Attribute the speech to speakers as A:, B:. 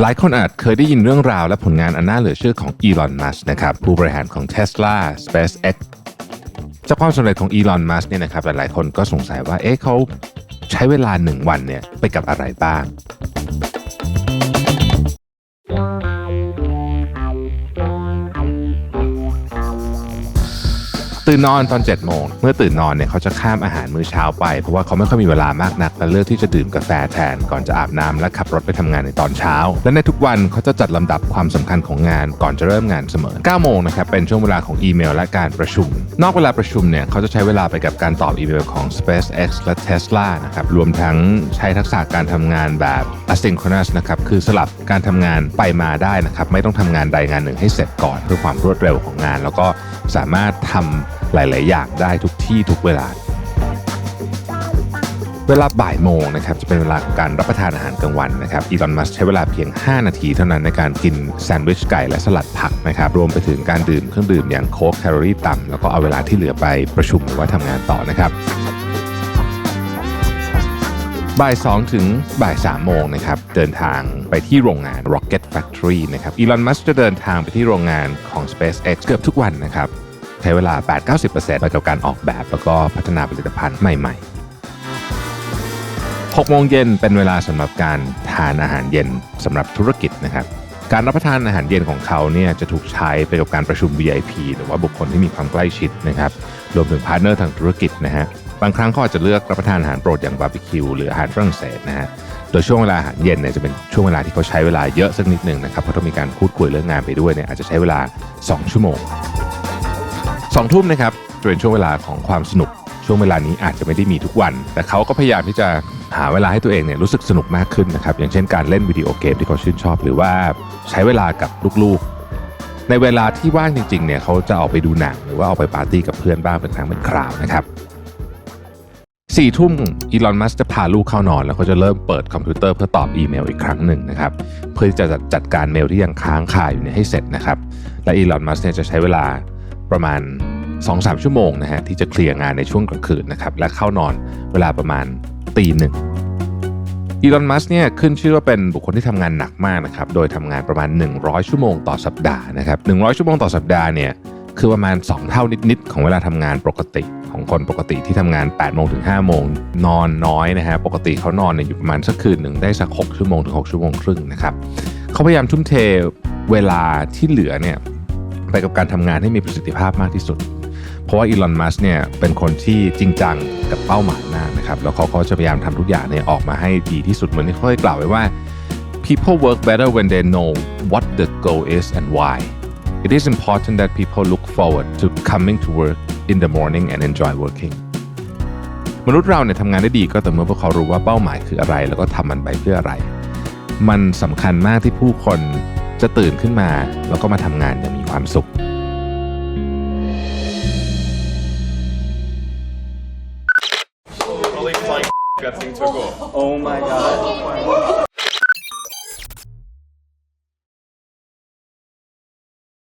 A: หลายคนอาจเคยได้ยินเรื่องราวและผลงานอันน่าเหลือเชื่อของอีลอน มัสนะครับ ผู้บริหารของ Tesla SpaceX จากความสำเร็จของอีลอน มัสเนี่ยนะครับ หลายๆคนก็สงสัยว่า เอ๊ะเขาใช้เวลาหนึ่งวันเนี่ยไปกับอะไรบ้าง ตื่นนอนตอน7จ็ดโมงเมื่อตื่นนอนเนี่ยเขาจะข้ามอาหารมื้อเช้าไป เพราะว่าเขาไม่ค่อยมีเวลามากนักและเลือกที่จะดื่มกาแฟแทนก่อนจะอาบน้ำและขับรถไปทำงานในตอนเช้า และในทุกวันเขาจะจัดลำดับความสำคัญของงานก่อนจะเริ่มงานเสมอ9โมงนะครับเป็นช่วงเวลาของอีเมลและการประชุม นอกเวลาประชุมเนี่ยเขาจะใช้เวลาไปกับการตอบอีเมลของ SpaceX และ Tesla นะครับรวมทั้งใช้ทักษะการทำงานแบบ asynchronous นะครับคือสลับการทำงานไปมาได้นะครับไม่ต้องทำงานใดงานหนึ่งให้เสร็จก่อนเพื่อความรวดเร็วของงาน แล้วก็สามารถทำ หลาย ๆ อย่างได้ทุกที่ทุกเวลา เวลาบ่ายโมงนะครับจะเป็นเวลาของการรับประทานอาหารกลางวันนะครับอีลอนมัสใช้เวลาเพียง 5 นาทีเท่านั้นในการกินแซนด์วิชไก่และสลัดผักนะครับรวมไปถึงการดื่มเครื่องดื่มอย่างโค้กแคลอรี่ต่ำแล้วก็เอาเวลาที่เหลือไปประชุมหรือว่าทำงานต่อนะครับบ่าย2ถึงบ่าย3โมงนะครับเดินทางไปที่โรงงาน Rocket Factory นะครับอีลอนมัสจะเดินทางไปที่โรงงานของ SpaceX เกือบทุกวันนะครับ ใช้เวลา 8-90%ไปกับการออกแบบแล้วก็พัฒนาผลิตภัณฑ์ใหม่ๆ6โมงเย็นเป็นเวลาสำหรับการทานอาหารเย็นสำหรับธุรกิจนะครับ การรับประทานอาหารเย็นของเขาเนี่ยจะถูกใช้ไปกับการประชุม VIP หรือว่าบุคคลที่มีความใกล้ชิดนะครับ รวมถึงพาร์ทเนอร์ทางธุรกิจนะฮะ บางครั้งเขาอาจจะเลือกรับประทานอาหารโปรดอย่างบาร์บีคิวหรืออาหารฝรั่งเศสนะฮะ โดยช่วงเวลาอาหารเย็นเนี่ยจะเป็นช่วงเวลาที่เขาใช้เวลาเยอะสักนิดหนึ่งนะครับ เพราะต้องมีการพูดคุยเรื่องงานไปด้วยเนี่ยอาจจะใช้เวลา 2 ชั่วโมง สองทุ่มนะครับจะเป็นช่วงเวลาของความสนุก ช่วงเวลานี้อาจจะไม่ได้มีทุกวัน แต่เขาก็พยายามที่จะหาเวลาให้ตัวเองเนี่ยรู้สึกสนุกมากขึ้นนะครับ อย่างเช่นการเล่นวิดีโอเกมที่เขาชื่นชอบ หรือว่าใช้เวลากับลูกๆ ในเวลาที่ว่างจริงๆเนี่ยเขาจะออกไปดูหนังหรือว่าออกไปปาร์ตี้กับเพื่อนบ้างเป็นครั้งเป็นคราวนะครับสี่ทุ่มอีลอนมัสจะพาลูกเข้านอน แล้วก็จะเริ่มเปิดคอมพิวเตอร์เพื่อตอบอีเมลอีกครั้งหนึ่งนะครับเพื่อที่จะจัดการเมลที่ยังค้างคาอยู่เนี่ยให้เสร็จนะครับและอีลอนมัสเนี่ยจะใช้เวลา ประมาณ 2-3 ชั่วโมงนะฮะที่จะเคลียร์งานในช่วงกลางคืนนะครับและเข้านอนเวลาประมาณตีหนึ่งอีลอน มัสเนี่ยขึ้นชื่อว่าเป็นบุคคลที่ทำงานหนักมากนะครับ โดยทำงานประมาณ 100 ชั่วโมงต่อสัปดาห์นะครับ 100 ชั่วโมงต่อสัปดาห์เนี่ยคือประมาณ 2 เท่านิดๆ ของเวลาทำงานปกติของคนปกติที่ทำงาน8โมงถึง5โมงนอนน้อยนะฮะ ปกติเขานอนเนี่ยอยู่ประมาณสักคืนหนึ่งได้สัก 6 ชั่วโมงถึง 6 ชั่วโมงครึ่งนะครับ เขาพยายามทุ่มเทเวลาที่เหลือเนี่ย ไปกับการทำงานให้มีประสิทธิภาพมากที่สุด เพราะว่าอีลอนมัสเนี่ยเป็นคนที่จริงจังกับเป้าหมายมากนะครับ แล้วเขาก็จะพยายามทำทุกอย่างเนี่ยออกมาให้ดีที่สุดเหมือนที่เขาเคยกล่าวไว้ว่า people work better when they know what the goal is and why it is important that people look forward to coming to work in the morning and enjoy working มนุษย์เราเนี่ยทำงานได้ดีก็แต่เมื่อพวกเขารู้ว่าเป้าหมายคืออะไร แล้วก็ทำมันไปเพื่ออะไร มันสำคัญมากที่ผู้คน จะตื่นขึ้นมาแล้วก็มาทำงานอย่างมีความสุข
B: Holy flying that thing took off.
C: Oh my god.